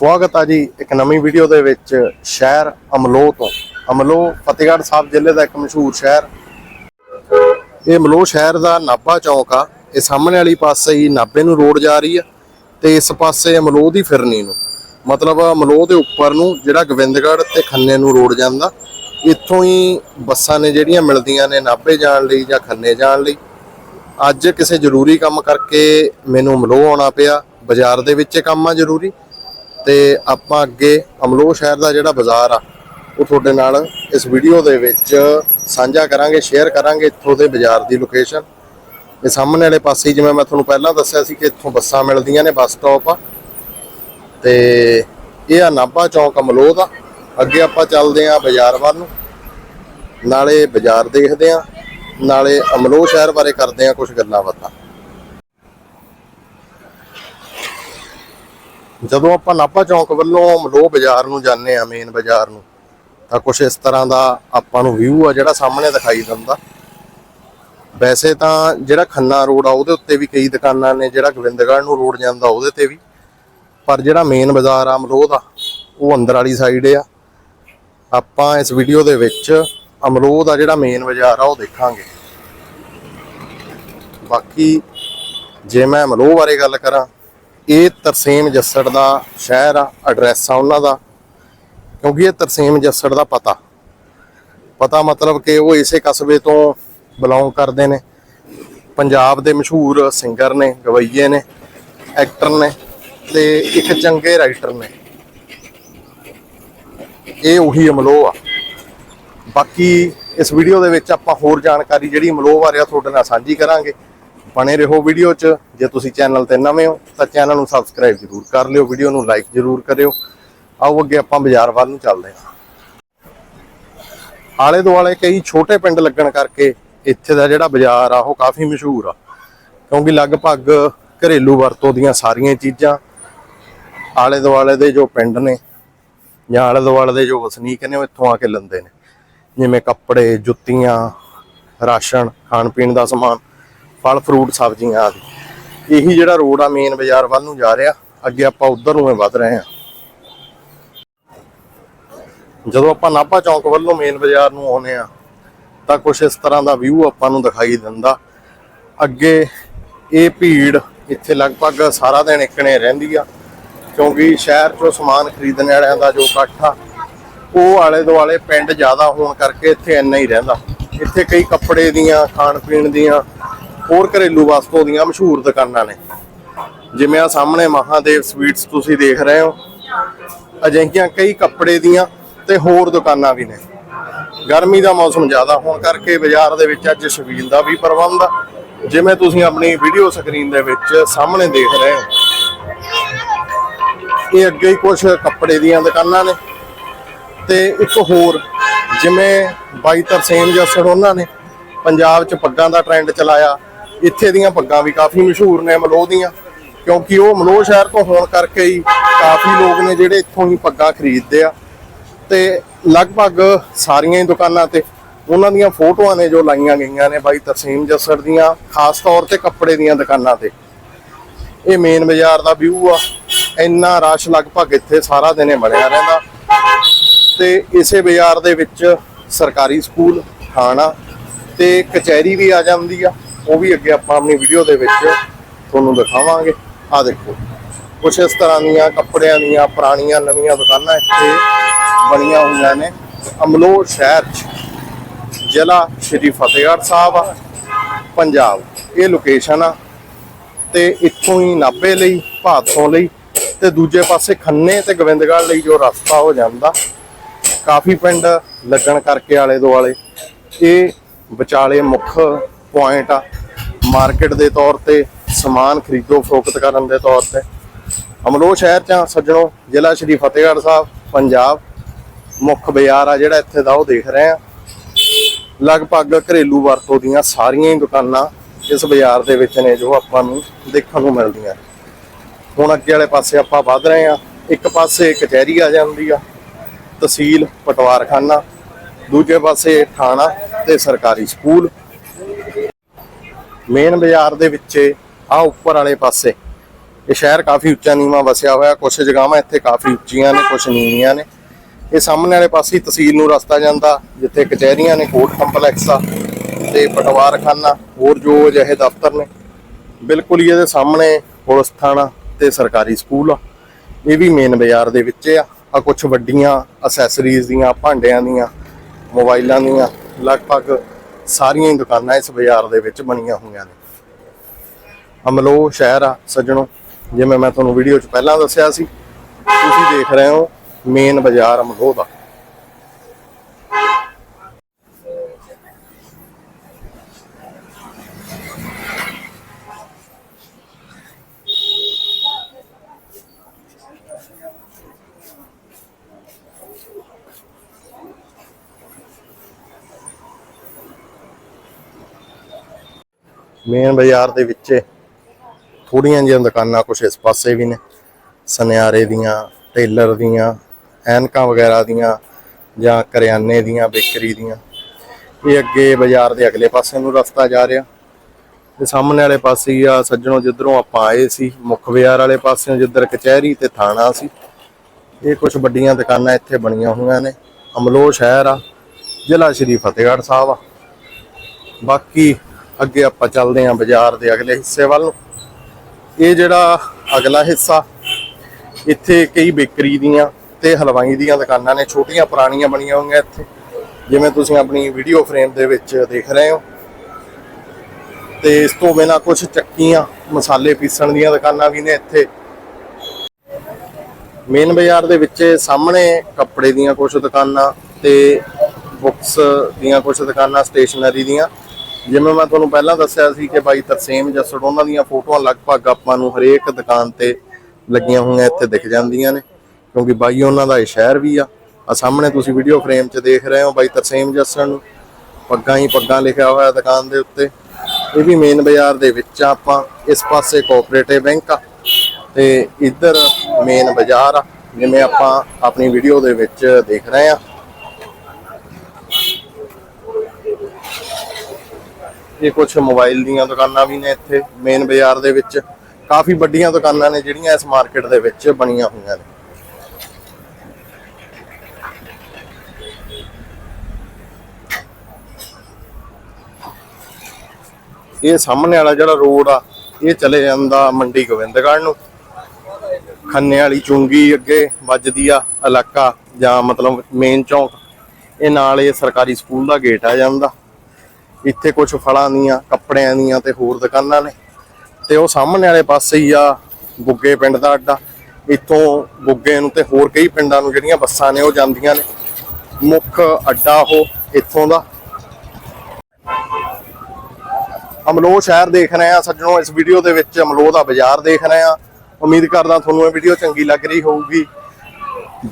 ਸਵਾਗਤ ਆ ਜੀ ਇੱਕ ਨਵੀਂ ਵੀਡੀਓ ਦੇ ਵਿੱਚ ਸ਼ਹਿਰ ਅਮਲੋ ਤੋਂ। ਅਮਲੋ, ਫਤਿਹਗੜ੍ਹ ਸਾਹਿਬ ਜ਼ਿਲ੍ਹੇ ਦਾ ਇੱਕ ਮਸ਼ਹੂਰ ਸ਼ਹਿਰ। ਇਹ ਅਮਲੋ ਸ਼ਹਿਰ ਦਾ ਨਾਭਾ ਚੌਂਕ ਆ। ਇਹ ਸਾਹਮਣੇ ਵਾਲੀ ਪਾਸੇ ਹੀ ਨਾਭੇ ਨੂੰ ਰੋਡ ਜਾ ਰਹੀ ਆ ਤੇ ਇਸ ਪਾਸੇ ਅਮਲੋ ਦੀ ਫਿਰਨੀ ਨੂੰ। ਮਤਲਬ ਅਮਲੋ ਦੇ ਉੱਪਰ ਨੂੰ ਜਿਹੜਾ ਗੋਬਿੰਦਗੜ੍ਹ ਤੇ ਖੰਨੇ ਨੂੰ ਰੋਡ ਜਾਂਦਾ, ਇੱਥੋਂ ਹੀ ਬੱਸਾਂ ਨੇ ਜਿਹੜੀਆਂ ਮਿਲਦੀਆਂ ਨੇ ਨਾਭੇ ਜਾਣ ਲਈ ਜਾਂ ਖੰਨੇ ਜਾਣ ਲਈ। ਅੱਜ ਕਿਸੇ ਜ਼ਰੂਰੀ ਕੰਮ ਕਰਕੇ ਮੈਨੂੰ ਅਮਲੋ ਆਉਣਾ ਪਿਆ। ਬਾਜ਼ਾਰ ਦੇ ਵਿੱਚ ਇਹ ਕੰਮ ਆ ਜ਼ਰੂਰੀ। ਤੇ ਆਪਾਂ ਅੱਗੇ ਅਮਲੋਹ ਸ਼ਹਿਰ ਦਾ ਜਿਹੜਾ ਬਾਜ਼ਾਰ ਆ, ਉਹ ਤੁਹਾਡੇ ਨਾਲ ਇਸ ਵੀਡੀਓ ਦੇ ਵਿੱਚ ਸਾਂਝਾ ਕਰਾਂਗੇ ਸ਼ੇਅਰ ਕਰਾਂਗੇ ਇੱਥੋਂ ਦੇ ਬਾਜ਼ਾਰ ਦੀ ਲੋਕੇਸ਼ਨ ਇਹ ਸਾਹਮਣੇ ਵਾਲੇ ਪਾਸੇ ਜਿਵੇਂ ਮੈਂ ਤੁਹਾਨੂੰ ਪਹਿਲਾਂ ਦੱਸਿਆ ਸੀ ਕਿ ਇੱਥੋਂ ਬੱਸਾਂ ਮਿਲਦੀਆਂ ਨੇ, ਬੱਸ ਸਟਾਪ ਆ। ਤੇ ਇਹ ਆ ਨਾਭਾ ਚੌਂਕ ਅਮਲੋਹ ਦਾ। ਅੱਗੇ ਆਪਾਂ ਚੱਲਦੇ ਆ ਬਾਜ਼ਾਰ ਵੱਲ ਨੂੰ। ਨਾਲੇ ਬਾਜ਼ਾਰ ਦੇਖਦੇ ਆ ਨਾਲੇ ਅਮਲੋਹ ਸ਼ਹਿਰ ਬਾਰੇ ਕਰਦੇ ਆ ਕੁਝ ਗੱਲਾਂ ਬਾਤਾਂ। ਜਦੋਂ ਆਪਾਂ ਨਾਭਾ ਚੌਂਕ ਵੱਲੋਂ ਅਮਲੋ ਬਾਜ਼ਾਰ ਨੂੰ ਜਾਂਦੇ ਆ ਮੇਨ ਬਾਜ਼ਾਰ ਨੂੰ, ਤਾਂ ਕੁਝ ਇਸ ਤਰ੍ਹਾਂ ਦਾ ਆਪਾਂ ਨੂੰ ਵਿਊ ਆ ਜਿਹੜਾ ਸਾਹਮਣੇ ਦਿਖਾਈ ਦਿੰਦਾ। ਵੈਸੇ ਤਾਂ ਜਿਹੜਾ ਖੰਨਾ ਰੋਡ ਆ, ਉਹਦੇ ਉੱਤੇ ਵੀ ਕਈ ਦੁਕਾਨਾਂ ਨੇ, ਜਿਹੜਾ ਗੋਬਿੰਦਗੜ੍ਹ ਨੂੰ ਰੋਡ ਜਾਂਦਾ, ਉਹਦੇ ਤੇ ਵੀ। ਪਰ ਜਿਹੜਾ ਮੇਨ ਬਾਜ਼ਾਰ ਆ ਅਮਲੋ ਦਾ, ਉਹ ਅੰਦਰ ਵਾਲੀ ਸਾਈਡ ਆ। ਆਪਾਂ ਇਸ ਵੀਡੀਓ ਦੇ ਵਿੱਚ ਅਮਲੋਹ ਦਾ ਜਿਹੜਾ ਮੇਨ ਬਾਜ਼ਾਰ ਆ, ਉਹ ਦੇਖਾਂਗੇ। ਬਾਕੀ ਜੇ ਮੈਂ ਅਮਲੋਹ ਬਾਰੇ ਗੱਲ ਕਰਾਂ ਇਹ ਤਰਸੇਮ ਜੱਸੜ ਦਾ ਸ਼ਹਿਰ ਆ ਐਡਰੈਸ ਆ ਉਹਨਾਂ ਦਾ, ਕਿਉਂਕਿ ਇਹ ਤਰਸੇਮ ਜੱਸੜ ਦਾ ਪਤਾ। ਪਤਾ ਮਤਲਬ ਕਿ ਉਹ ਇਸੇ ਕਸਬੇ ਤੋਂ ਬਿਲੋਂਗ ਕਰਦੇ ਨੇ। ਪੰਜਾਬ ਦੇ ਮਸ਼ਹੂਰ ਸਿੰਗਰ ਨੇ, ਗਵਈਏ ਨੇ ਐਕਟਰ ਨੇ ਤੇ ਇੱਕ ਚੰਗੇ ਰਾਈਟਰ ਨੇ। ਇਹ ਉਹੀ ਅਮਲੋ ਆ। ਬਾਕੀ ਇਸ ਵੀਡੀਓ ਦੇ ਵਿੱਚ ਆਪਾਂ ਹੋਰ ਜਾਣਕਾਰੀ ਜਿਹੜੀ ਅਮਲੋ ਬਾਰੇ ਆ, ਤੁਹਾਡੇ ਨਾਲ ਸਾਂਝੀ ਕਰਾਂਗੇ। ਬਣੇ ਰਹੋ ਵੀਡੀਓ 'ਚ। ਜੇ ਤੁਸੀਂ ਚੈਨਲ ਤੇ ਨਵੇਂ ਹੋ, ਤਾਂ ਚੈਨਲ ਨੂੰ ਸਬਸਕ੍ਰਾਈਬ ਜ਼ਰੂਰ ਕਰ ਲਿਓ, ਵੀਡੀਓ ਨੂੰ ਲਾਈਕ ਜ਼ਰੂਰ ਕਰਿਓ। ਆਓ ਅੱਗੇ ਆਪਾਂ ਬਾਜ਼ਾਰ ਵੱਲ ਨੂੰ ਚੱਲਦੇ ਹਾਂ। ਆਲੇ ਦੁਆਲੇ ਕਈ ਛੋਟੇ ਪਿੰਡ ਲੱਗਣ ਕਰਕੇ ਇੱਥੇ ਦਾ ਜਿਹੜਾ ਬਾਜ਼ਾਰ ਆ, ਉਹ ਕਾਫੀ ਮਸ਼ਹੂਰ ਆ। ਕਿਉਂਕਿ ਲਗਭਗ ਘਰੇਲੂ ਵਰਤੋਂ ਦੀਆਂ ਸਾਰੀਆਂ ਚੀਜ਼ਾਂ ਆਲੇ ਦੁਆਲੇ ਦੇ ਜੋ ਪਿੰਡ ਨੇ ਜਾਂ ਆਲੇ ਦੁਆਲੇ ਦੇ ਜੋ ਵਸਨੀਕ ਨੇ, ਉਹ ਇੱਥੋਂ ਆ ਕੇ ਲੈਂਦੇ ਨੇ। ਜਿਵੇਂ ਕੱਪੜੇ, ਜੁੱਤੀਆਂ, ਰਾਸ਼ਨ ਖਾਣ ਪੀਣ ਦਾ ਸਮਾਨ। ਫਲ ਫਰੂਟ ਸਬਜ਼ੀਆਂ ਆਦਿ। ਇਹੀ ਜਿਹੜਾ ਰੋਡ ਆ ਮੇਨ ਬਾਜ਼ਾਰ ਵੱਲ ਨੂੰ ਜਾ ਰਿਹਾ। ਅੱਗੇ ਆਪਾਂ ਉਧਰ ਨੂੰ ਵੱਧ ਰਹੇ ਹਾਂ। ਜਦੋਂ ਆਪਾਂ ਨਾਭਾ ਚੌਂਕ ਵੱਲੋਂ ਮੇਨ ਬਾਜ਼ਾਰ ਨੂੰ ਆਉਨੇ ਆ ਤਾਂ ਕੁਝ ਇਸ ਤਰ੍ਹਾਂ ਦਾ ਵਿਊ ਆਪਾਂ ਨੂੰ ਦਿਖਾਈ ਦਿੰਦਾ। ਅੱਗੇ ਇਹ ਭੀੜ ਇੱਥੇ ਲਗਭਗ ਸਾਰਾ ਦਿਨ ਇੱਕਣੇ ਰਹਿੰਦੀ ਆ, ਕਿਉਂਕਿ ਸ਼ਹਿਰ ਚੋਂ ਸਮਾਨ ਖਰੀਦਣ ਵਾਲਿਆਂ ਦਾ ਜੋ ਇਕੱਠ ਆ, ਉਹ ਆਲੇ ਦੁਆਲੇ ਪਿੰਡ ਜ਼ਿਆਦਾ ਹੋਣ ਕਰਕੇ ਇੱਥੇ ਇੰਨਾ ਹੀ ਰਹਿੰਦਾ। ਇੱਥੇ ਕਈ ਕੱਪੜੇ ਦੀਆਂ ਖਾਣ ਪੀਣ ਦੀਆਂ ਹੋਰ ਘਰੇਲੂ ਵਸਤੂ ਦੀਆਂ ਮਸ਼ਹੂਰ ਦੁਕਾਨਾਂ ਨੇ। ਜਿਵੇਂ ਆ ਸਾਹਮਣੇ ਮਹਾਦੇਵ ਸਵੀਟਸ ਤੁਸੀਂ ਦੇਖ ਰਹੇ ਹੋ। ਅਜਿਹੀਆਂ ਕਈ ਕੱਪੜੇ ਦੀਆਂ ਤੇ ਹੋਰ ਦੁਕਾਨਾਂ ਵੀ ਨੇ। ਗਰਮੀ ਦਾ ਮੌਸਮ ਜ਼ਿਆਦਾ ਹੋਣ ਕਰਕੇ ਬਾਜ਼ਾਰ ਦੇ ਵਿੱਚ ਅੱਜ ਸ਼ਬੀਲ ਦਾ ਵੀ ਪ੍ਰਬੰਧ ਆ। ਜਿਵੇਂ ਤੁਸੀਂ ਆਪਣੀ ਵੀਡੀਓ ਸਕਰੀਨ ਦੇ ਵਿੱਚ ਸਾਹਮਣੇ ਦੇਖ ਰਹੇ ਹੋ। ਇਹ ਅੱਗੇ ਹੀ ਕੁਝ ਕੱਪੜੇ ਦੀਆਂ ਦੁਕਾਨਾਂ ਨੇ। ਤੇ ਇੱਕ ਹੋਰ, ਜਿਵੇਂ ਬਾਈ ਤਰਸੇਮ ਜੱਸੜ ਉਹਨਾਂ ਨੇ, ਪੰਜਾਬ 'ਚ ਪੱਗਾਂ ਦਾ ਟ੍ਰੈਂਡ ਚਲਾਇਆ। ਇੱਥੇ ਦੀਆਂ ਪੱਗਾਂ ਵੀ ਕਾਫੀ ਮਸ਼ਹੂਰ ਨੇ ਮਲੋਹ ਦੀਆਂ, ਕਿਉਂਕਿ ਉਹ ਮਲੋਹ ਸ਼ਹਿਰ ਤੋਂ ਹੋਣ ਕਰਕੇ ਹੀ ਕਾਫੀ ਲੋਕ ਨੇ ਜਿਹੜੇ ਇੱਥੋਂ ਹੀ ਪੱਗਾਂ ਖਰੀਦਦੇ ਆ। ਤੇ ਲਗਭਗ ਸਾਰੀਆਂ ਹੀ ਦੁਕਾਨਾਂ ਤੇ ਉਹਨਾਂ ਦੀਆਂ ਫੋਟੋਆਂ ਨੇ ਜੋ ਲਾਈਆਂ ਗਈਆਂ ਨੇ ਬਾਈ ਤਰਸੀਮ ਜੱਸੜ ਦੀਆਂ, ਖਾਸ ਤੌਰ ਤੇ ਕੱਪੜੇ ਦੀਆਂ ਦੁਕਾਨਾਂ ਤੇ। ਇਹ ਮੇਨ ਬਾਜ਼ਾਰ ਦਾ ਵਿਊ ਆ, ਇੰਨਾ ਰਸ਼ ਲਗਭਗ ਇੱਥੇ ਸਾਰਾ ਦਿਨ ਬਣਿਆ ਰਹਿੰਦਾ। ਤੇ ਇਸੇ ਬਾਜ਼ਾਰ ਦੇ ਵਿੱਚ ਸਰਕਾਰੀ ਸਕੂਲ, ਥਾਣਾ ਤੇ ਕਚਹਿਰੀ ਵੀ ਆ ਜਾਂਦੀ ਆ। ਉਹ ਵੀ ਅੱਗੇ ਆਪਾਂ ਆਪਣੀ ਵੀਡੀਓ ਦੇ ਵਿੱਚ ਤੁਹਾਨੂੰ ਦਿਖਾਵਾਂਗੇ। ਆ ਦੇਖੋ। ਕੁਛ ਇਸ ਤਰ੍ਹਾਂ ਦੀਆਂ ਕੱਪੜਿਆਂ ਦੀਆਂ ਪੁਰਾਣੀਆਂ ਨਵੀਆਂ ਦੁਕਾਨਾਂ ਇੱਥੇ ਬਣੀਆਂ ਹੋਈਆਂ ਨੇ। ਅਮਲੋਹ ਸ਼ਹਿਰ 'ਚ। ਜ਼ਿਲ੍ਹਾ ਸ਼੍ਰੀ ਫਤਿਹਗੜ੍ਹ ਸਾਹਿਬ ਆ। ਪੰਜਾਬ। ਇਹ ਲੋਕੇਸ਼ਨ ਆ। ਤੇ ਇੱਥੋਂ ਹੀ ਨਾਭੇ ਲਈ ਭਾਦਸੋਂ ਲਈ ਤੇ ਦੂਜੇ ਪਾਸੇ ਖੰਨੇ ਤੇ ਗੋਬਿੰਦਗੜ੍ਹ ਲਈ ਜੋ ਰਸਤਾ ਹੋ ਜਾਂਦਾ। ਕਾਫੀ ਪਿੰਡ ਲੱਗਣ ਕਰਕੇ ਆਲੇ ਦੁਆਲੇ ਇਹ ਵਿਚਾਲੇ ਮੁੱਖ ਪੁਆਇੰਟ ਆ। ਮਾਰਕੀਟ ਦੇ ਤੌਰ ਤੇ, ਸਮਾਨ ਖਰੀਦੋ ਫਰੋਖਤ ਕਰਨ ਦੇ ਤੌਰ ਤੇ। ਅਮਲੋਹ ਸ਼ਹਿਰ ਚ ਆ, ਸੱਜਣੋ, ਜ਼ਿਲ੍ਹਾ ਸ਼੍ਰੀ ਫਤਿਹਗੜ੍ਹ ਸਾਹਿਬ, ਪੰਜਾਬ। ਮੁੱਖ ਬਾਜ਼ਾਰ ਆ ਜਿਹੜਾ ਇੱਥੇ ਦਾ, ਉਹ ਦੇਖ ਰਹੇ ਆ। ਲਗਭਗ ਘਰੇਲੂ ਵਰਤੋਂ ਦੀਆਂ ਸਾਰੀਆਂ ਹੀ ਦੁਕਾਨਾਂ ਇਸ ਬਾਜ਼ਾਰ ਦੇ ਵਿੱਚ ਨੇ, ਜੋ ਆਪਾਂ ਨੂੰ ਦੇਖਣ ਨੂੰ ਮਿਲਦੀਆਂ। ਹੁਣ ਅੱਗੇ ਵਾਲੇ ਪਾਸੇ ਆਪਾਂ ਵੱਧ ਰਹੇ ਆ। ਇੱਕ ਪਾਸੇ ਕਚਹਿਰੀ ਆ ਜਾਂਦੀ ਆ, ਤਹਿਸੀਲ ਪਟਵਾਰਖਾਨਾ। ਦੂਜੇ ਪਾਸੇ ਥਾਣਾ ਤੇ ਸਰਕਾਰੀ ਸਕੂਲ। ਮੇਨ ਬਾਜ਼ਾਰ ਦੇ ਵਿੱਚ ਆ ਉੱਪਰ ਵਾਲੇ ਪਾਸੇ। ਇਹ ਸ਼ਹਿਰ ਕਾਫੀ ਉੱਚਾ ਨੀਵਾਂ ਵਸਿਆ ਹੋਇਆ ਕੁਝ ਜਗ੍ਹਾਵਾਂ ਇੱਥੇ ਕਾਫੀ ਉੱਚੀਆਂ ਨੇ ਕੁਝ ਨੀਵੀਆਂ ਨੇ। ਇਹ ਸਾਹਮਣੇ ਵਾਲੇ ਪਾਸੇ ਤਹਿਸੀਲ ਨੂੰ ਰਸਤਾ ਜਾਂਦਾ, ਜਿੱਥੇ ਕਚਹਿਰੀਆਂ ਨੇ, ਕੋਰਟ ਕੰਪਲੈਕਸ ਆ ਤੇ ਪਟਵਾਰਖਾਨਾ, ਹੋਰ ਜੋ ਅਜਿਹੇ ਦਫ਼ਤਰ ਨੇ। ਬਿਲਕੁਲ ਹੀ ਇਹਦੇ ਸਾਹਮਣੇ ਪੁਲਿਸ ਥਾਣਾ ਤੇ ਸਰਕਾਰੀ ਸਕੂਲ ਆ। ਇਹ ਵੀ ਮੇਨ ਬਾਜ਼ਾਰ ਦੇ ਵਿੱਚ ਆ। ਆ ਕੁਝ ਵੱਡੀਆਂ ਅਸੈਸਰੀਜ਼ ਦੀਆਂ, ਭਾਂਡਿਆਂ ਦੀਆਂ ਮੋਬਾਈਲਾਂ ਦੀਆਂ, ਲਗਭਗ ਸਾਰੀਆਂ ਹੀ ਦੁਕਾਨਾਂ ਇਸ ਬਾਜ਼ਾਰ ਦੇ ਵਿੱਚ ਬਣੀਆਂ ਹੋਈਆਂ ਨੇ। ਅਮਲੋ ਸ਼ਹਿਰ ਆ, ਸੱਜਣੋ, ਜਿਵੇਂ ਮੈਂ ਤੁਹਾਨੂੰ ਵੀਡੀਓ 'ਚ ਪਹਿਲਾਂ ਦੱਸਿਆ ਸੀ, ਤੁਸੀਂ ਦੇਖ ਰਹੇ ਹੋ ਮੇਨ ਬਾਜ਼ਾਰ ਅਮਲੋ ਦਾ। ਮੇਨ ਬਾਜ਼ਾਰ ਦੇ ਵਿੱਚ ਥੋੜੀਆਂ ਜਿਹੀਆਂ ਦੁਕਾਨਾਂ ਕੁਛ ਇਸ ਪਾਸੇ ਵੀ ਨੇ। ਸੁਨਿਆਰੇ ਦੀਆਂ, ਟੇਲਰ ਦੀਆਂ, ਐਨਕਾਂ ਵਗੈਰਾ ਦੀਆਂ ਜਾਂ ਕਰਿਆਨੇ ਦੀਆਂ, ਬੇਕਰੀ ਦੀਆਂ। ਇਹ ਅੱਗੇ ਬਾਜ਼ਾਰ ਦੇ ਅਗਲੇ ਪਾਸੇ ਨੂੰ ਰਸਤਾ ਜਾ ਰਿਹਾ। ਤੇ ਸਾਹਮਣੇ ਵਾਲੇ ਪਾਸੇ ਹੀ ਆ, ਸੱਜਣੋਂ ਜਿੱਧਰੋਂ ਆਪਾਂ ਆਏ ਸੀ, ਮੁੱਖ ਬਾਜ਼ਾਰ ਵਾਲੇ ਪਾਸਿਓਂ ਜਿੱਧਰ ਕਚਹਿਰੀ ਤੇ ਥਾਣਾ ਸੀ। ਇਹ ਕੁਝ ਵੱਡੀਆਂ ਦੁਕਾਨਾਂ ਇੱਥੇ ਬਣੀਆਂ ਹੋਈਆਂ ਨੇ। ਅਮਲੋ ਸ਼ਹਿਰ ਆ, ਜ਼ਿਲ੍ਹਾ ਸ਼੍ਰੀ ਫਤਿਹਗੜ੍ਹ ਸਾਹਿਬ ਆ। ਬਾਕੀ ਅੱਗੇ ਆਪਾਂ ਚੱਲਦੇ ਹਾਂ ਬਾਜ਼ਾਰ ਦੇ ਅਗਲੇ ਹਿੱਸੇ ਵੱਲ। ਨੂੰ ਇਹ ਜਿਹੜਾ ਅਗਲਾ ਹਿੱਸਾ, ਇੱਥੇ ਕਈ ਬੇਕਰੀ ਦੀਆਂ ਤੇ ਹਲਵਾਈ ਦੀਆਂ ਦੁਕਾਨਾਂ ਨੇ, ਛੋਟੀਆਂ ਪੁਰਾਣੀਆਂ ਬਣੀਆਂ ਹੋਈਆਂ ਇੱਥੇ। ਜਿਵੇਂ ਤੁਸੀਂ ਆਪਣੀ ਵੀਡੀਓ ਫਰੇਮ ਦੇ ਵਿੱਚ ਦੇਖ ਰਹੇ ਹੋ। ਤੇ ਇਸ ਤੋਂ ਬਿਨਾਂ ਕੁਝ ਚੱਕੀਆਂ, ਮਸਾਲੇ ਪੀਸਣ ਦੀਆਂ ਦੁਕਾਨਾਂ ਵੀ ਨੇ ਇੱਥੇ। ਮੇਨ ਬਾਜ਼ਾਰ ਦੇ ਵਿੱਚ ਸਾਹਮਣੇ ਕੱਪੜੇ ਦੀਆਂ ਕੁਝ ਦੁਕਾਨਾਂ ਤੇ ਬੁੱਕਸ ਦੀਆਂ ਕੁਝ ਦੁਕਾਨਾਂ ਸਟੇਸ਼ਨਰੀ ਦੀਆਂ। ਜਿਵੇਂ ਮੈਂ ਤੁਹਾਨੂੰ ਪਹਿਲਾਂ ਦੱਸਿਆ ਸੀ ਕਿ ਬਾਈ ਤਰਸੇਮ ਜੱਸੜ ਉਹਨਾਂ ਦੀਆਂ ਫੋਟੋਆਂ ਲਗਭਗ ਆਪਾਂ ਨੂੰ ਹਰੇਕ ਦੁਕਾਨ ਤੇ ਲੱਗੀਆਂ ਹੋਈਆਂ ਇੱਥੇ ਦਿਖ ਜਾਂਦੀਆਂ ਨੇ, ਕਿਉਂਕਿ ਬਾਈ ਉਹਨਾਂ ਦਾ ਇਹ ਸ਼ਹਿਰ ਵੀ ਆ। ਆ ਸਾਹਮਣੇ ਤੁਸੀਂ ਵੀਡੀਓ ਫਰੇਮ 'ਚ ਦੇਖ ਰਹੇ ਹੋ ਬਾਈ ਤਰਸੇਮ ਜੱਸੜ ਨੂੰ। ਪੱਗਾਂ ਹੀ ਪੱਗਾਂ ਲਿਖਿਆ ਹੋਇਆ ਦੁਕਾਨ ਦੇ ਉੱਤੇ। ਇਹ ਵੀ ਮੇਨ ਬਾਜ਼ਾਰ ਦੇ ਵਿੱਚ ਆ ਆਪਾਂ, ਇਸ ਪਾਸੇ ਕੋਆਪਰੇਟਿਵ ਬੈਂਕ ਆ ਤੇ ਇੱਧਰ ਮੇਨ ਬਾਜ਼ਾਰ ਆ। ਜਿਵੇਂ ਆਪਾਂ ਆਪਣੀ ਵੀਡੀਓ ਦੇ ਵਿੱਚ ਦੇਖ ਰਹੇ ਆ। ਇਹ ਕੁਝ ਮੋਬਾਈਲ ਦੀਆਂ ਦੁਕਾਨਾਂ ਵੀ ਨੇ ਇੱਥੇ ਮੇਨ ਬਾਜ਼ਾਰ ਦੇ ਵਿੱਚ। ਕਾਫੀ ਵੱਡੀਆਂ ਦੁਕਾਨਾਂ ਨੇ ਜਿਹੜੀਆਂ ਇਸ ਮਾਰਕੀਟ ਦੇ ਵਿੱਚ ਬਣੀਆਂ ਹੋਈਆਂ ਨੇ। ਇਹ ਸਾਹਮਣੇ ਵਾਲਾ ਜਿਹੜਾ ਰੋਡ ਆ, ਇਹ ਚਲੇ ਜਾਂਦਾ ਮੰਡੀ ਗੋਬਿੰਦਗੜ੍ਹ ਨੂੰ। ਖੰਨੇ ਵਾਲੀ ਚੁੰਗੀ ਅੱਗੇ ਵੱਜਦੀ ਆ ਇਲਾਕਾ ਜਾਂ ਮਤਲਬ ਮੇਨ ਚੌਂਕ। ਇਹ ਨਾਲ ਇਹ ਸਰਕਾਰੀ ਸਕੂਲ ਦਾ ਗੇਟ ਆ ਜਾਂਦਾ। ਇੱਥੇ ਕੁਝ ਫਲਾਂ ਦੀਆਂ, ਕੱਪੜਿਆਂ ਦੀਆਂ ਤੇ ਹੋਰ ਦੁਕਾਨਾਂ ਨੇ। ਤੇ ਉਹ ਸਾਹਮਣੇ ਵਾਲੇ ਪਾਸੇ ਹੀ ਆ, ਗੁੱਗੇ ਪਿੰਡ ਦਾ ਅੱਡਾ। ਇੱਥੋਂ ਗੁੱਗੇ ਨੂੰ ਤੇ ਹੋਰ ਕਈ ਪਿੰਡਾਂ ਨੂੰ ਜਿਹੜੀਆਂ ਬੱਸਾਂ ਨੇ, ਉਹ ਜਾਂਦੀਆਂ ਨੇ। ਮੁੱਖ ਅੱਡਾ ਉਹ ਇੱਥੋਂ ਦਾ। ਅਮਲੋ ਸ਼ਹਿਰ ਦੇਖ ਰਹੇ ਆ ਸੱਜਣੋ, ਇਸ ਵੀਡੀਓ ਦੇ ਵਿੱਚ ਅਮਲੋ ਦਾ ਬਾਜ਼ਾਰ ਦੇਖ ਰਹੇ ਆ। ਉਮੀਦ ਕਰਦਾ ਤੁਹਾਨੂੰ ਇਹ ਵੀਡੀਓ ਚੰਗੀ ਲੱਗ ਰਹੀ ਹੋਊਗੀ।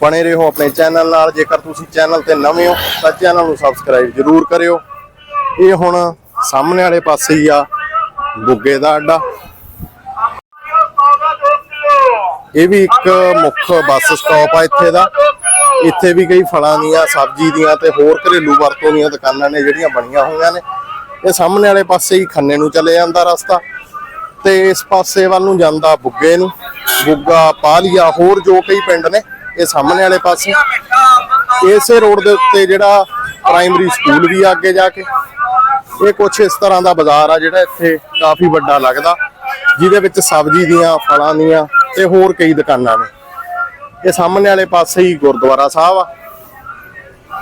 ਬਣੇ ਰਹੋ ਆਪਣੇ ਚੈਨਲ ਨਾਲ। ਜੇਕਰ ਤੁਸੀਂ ਚੈਨਲ ਤੇ ਨਵੇਂ ਹੋ, ਤਾਂ ਚੈਨਲ ਨੂੰ ਸਬਸਕ੍ਰਾਈਬ ਜ਼ਰੂਰ ਕਰਿਓ। ਇਹ ਹੁਣ ਸਾਹਮਣੇ ਵਾਲੇ ਪਾਸੇ ਹੀ ਆ, ਬੁੱਗੇ ਦਾ ਅੱਡਾ। ਇਹ ਵੀ ਇੱਕ ਮੁੱਖ ਬੱਸ ਸਟਾਪ ਆ ਇੱਥੇ ਦਾ। ਇੱਥੇ ਵੀ ਕਈ ਫਲਾਂ ਦੀਆਂ, ਸਬਜ਼ੀ ਦੀਆਂ ਤੇ ਹੋਰ ਘਰੇਲੂ ਵਰਤੋਂ ਦੀਆਂ ਦੁਕਾਨਾਂ ਨੇ ਜਿਹੜੀਆਂ ਬਣੀਆਂ ਹੋਈਆਂ ਨੇ। ਇਹ ਸਾਹਮਣੇ ਵਾਲੇ ਪਾਸੇ ਹੀ ਖੰਨੇ ਨੂੰ ਚਲੇ ਜਾਂਦਾ ਰਸਤਾ ਤੇ ਇਸ ਪਾਸੇ ਵੱਲ ਨੂੰ ਜਾਂਦਾ ਬੁੱਗੇ ਨੂੰ। ਬੁੱਗਾ ਪਾਲੀਆ ਹੋਰ ਜੋ ਕਈ ਪਿੰਡ ਨੇ, ਇਹ ਸਾਹਮਣੇ ਵਾਲੇ ਪਾਸੇ। ਇਸੇ ਰੋਡ ਦੇ ਉੱਤੇ ਜਿਹੜਾ ਪ੍ਰਾਇਮਰੀ ਸਕੂਲ ਵੀ ਆ ਅੱਗੇ ਜਾ ਕੇ। ਇਹ ਕੁਛ ਇਸ ਤਰ੍ਹਾਂ ਦਾ ਬਾਜ਼ਾਰ ਆ ਜਿਹੜਾ ਇੱਥੇ ਕਾਫੀ ਵੱਡਾ ਲੱਗਦਾ, ਜਿਹਦੇ ਵਿੱਚ ਸਬਜ਼ੀ ਦੀਆਂ, ਫਲਾਂ ਦੀਆਂ ਤੇ ਹੋਰ ਕਈ ਦੁਕਾਨਾਂ ਨੇ। ਇਹ ਸਾਹਮਣੇ ਵਾਲੇ ਪਾਸੇ ਹੀ ਗੁਰਦੁਆਰਾ ਸਾਹਿਬ ਆ।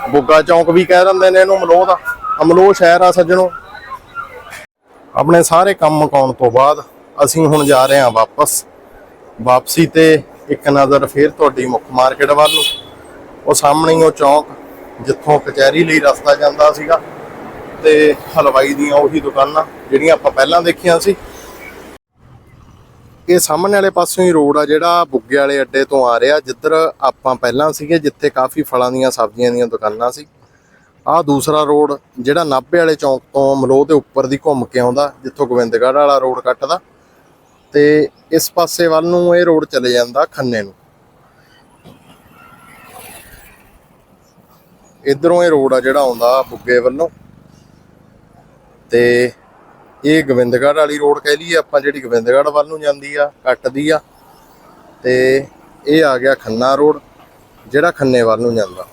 ਬੁੱਗਾ ਚੌਂਕ ਵੀ ਕਹਿ ਦਿੰਦੇ ਨੇ ਇਹਨੂੰ ਮਲੋਹ ਦਾ। ਅਮਲੋਹ ਸ਼ਹਿਰ ਆ ਸੱਜਣੋ। ਆਪਣੇ ਸਾਰੇ ਕੰਮ ਮੁਕਾਉਣ ਤੋਂ ਬਾਅਦ ਅਸੀਂ ਹੁਣ ਜਾ ਰਹੇ ਹਾਂ ਵਾਪਸ। ਵਾਪਸੀ ਤੇ ਇੱਕ ਨਜ਼ਰ ਫੇਰ ਤੁਹਾਡੀ ਮੁੱਖ ਮਾਰਕੀਟ ਵੱਲ ਨੂੰ। ਉਹ ਸਾਹਮਣੇ ਉਹ ਚੌਂਕ ਜਿੱਥੋਂ ਕਚਹਿਰੀ ਲਈ ਰਸਤਾ ਜਾਂਦਾ ਸੀਗਾ। ਤੇ ਹਲਵਾਈ ਦੀਆਂ ਉਹੀ ਦੁਕਾਨਾਂ ਜਿਹੜੀਆਂ ਆਪਾਂ ਪਹਿਲਾਂ ਦੇਖੀਆਂ ਸੀ। ਇਹ ਸਾਹਮਣੇ ਵਾਲੇ ਪਾਸਿਓਂ ਹੀ ਰੋਡ ਆ ਜਿਹੜਾ ਬੁੱਗੇ ਵਾਲੇ ਅੱਡੇ ਤੋਂ ਆ ਰਿਹਾ। ਜਿੱਧਰ ਆਪਾਂ ਪਹਿਲਾਂ ਸੀਗੇ, ਜਿੱਥੇ ਕਾਫੀ ਫਲਾਂ ਦੀਆਂ, ਸਬਜ਼ੀਆਂ ਦੀਆਂ ਦੁਕਾਨਾਂ ਸੀ। ਆਹ ਦੂਸਰਾ ਰੋਡ ਜਿਹੜਾ ਨਾਭੇ ਵਾਲੇ ਚੌਂਕ ਤੋਂ ਮਲੋਹ ਦੇ ਉੱਪਰ ਦੀ ਘੁੰਮ ਕੇ ਆਉਂਦਾ, ਜਿੱਥੋਂ ਗੋਬਿੰਦਗੜ੍ਹ ਵਾਲਾ ਰੋਡ ਕੱਟਦਾ। ਤੇ ਇਸ ਪਾਸੇ ਵੱਲ ਨੂੰ ਇਹ ਰੋਡ ਚਲੇ ਜਾਂਦਾ ਖੰਨੇ ਨੂੰ। ਇਧਰੋਂ ਇਹ ਰੋਡ ਆ ਜਿਹੜਾ ਆਉਂਦਾ ਬੁੱਗੇ ਵੱਲੋਂ। ਤੇ ਇਹ ਗੋਬਿੰਦਗੜ੍ਹ ਵਾਲੀ ਰੋਡ ਕਹਿ ਲਈਏ, ਆਪਾਂ ਜਿਹੜੀ ਗੋਬਿੰਦਗੜ੍ਹ ਵੱਲ ਨੂੰ ਜਾਂਦੀ ਆ, ਕੱਟਦੀ ਆ, ਤੇ ਇਹ ਆ ਗਿਆ ਖੰਨਾ ਰੋਡ, ਜਿਹੜਾ ਖੰਨੇ ਵੱਲ ਨੂੰ ਜਾਂਦਾ।